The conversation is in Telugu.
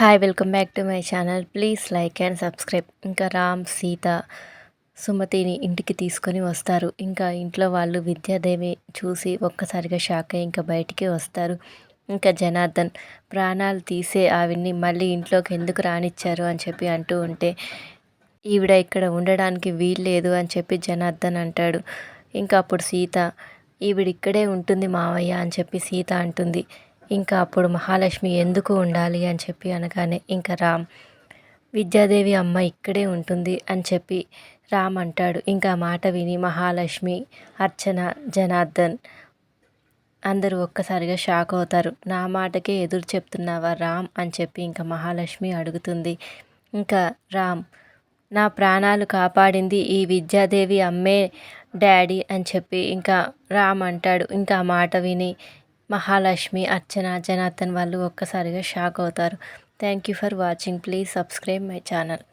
Hi welcome back to my channel please like and subscribe ఇంకా రామ్ సీత సుమతిని ఇంటికి తీసుకొని వస్తారు. ఇంకా ఇంట్లో వాళ్ళు విద్యాదేవి చూసి ఒక్కసారిగా షాక్ అయ్యి ఇంకా బయటికి వస్తారు. ఇంకా జనార్దన్ ప్రాణాలు తీసే ఆవిడ్ని మళ్ళీ ఇంట్లోకి ఎందుకు రానిచ్చారు అని చెప్పి అంటూ ఉంటే ఈవిడ ఇక్కడ ఉండడానికి వీల్లేదు అని చెప్పి జనార్దన్ అంటాడు. ఇంకా అప్పుడు సీత ఈవిడ ఇక్కడే ఉంటుంది మావయ్య అని చెప్పి సీత అంటుంది. ఇంకా అప్పుడు మహాలక్ష్మి ఎందుకు ఉండాలి అని చెప్పి అనగానే ఇంకా రామ్ విద్యాదేవి అమ్మ ఇక్కడే ఉంటుంది అని చెప్పి రామ్ అంటాడు. ఇంకా మాట విని మహాలక్ష్మి అర్చన జనార్దన్ అందరూ ఒక్కసారిగా షాక్ అవుతారు. నా మాటకే ఎదురు చెప్తున్నావా రామ్? అని చెప్పి ఇంకా మహాలక్ష్మి అడుగుతుంది. ఇంకా రామ్ నా ప్రాణాలు కాపాడింది ఈ విద్యాదేవి అమ్మే డాడీ అని చెప్పి ఇంకా రామ్ అంటాడు. ఇంకా మాట విని మహాలక్ష్మి అర్చన జనార్దన్ వాళ్ళు ఒక్కసారిగా షాక్ అవుతారు. Thank you for watching. Please subscribe my channel.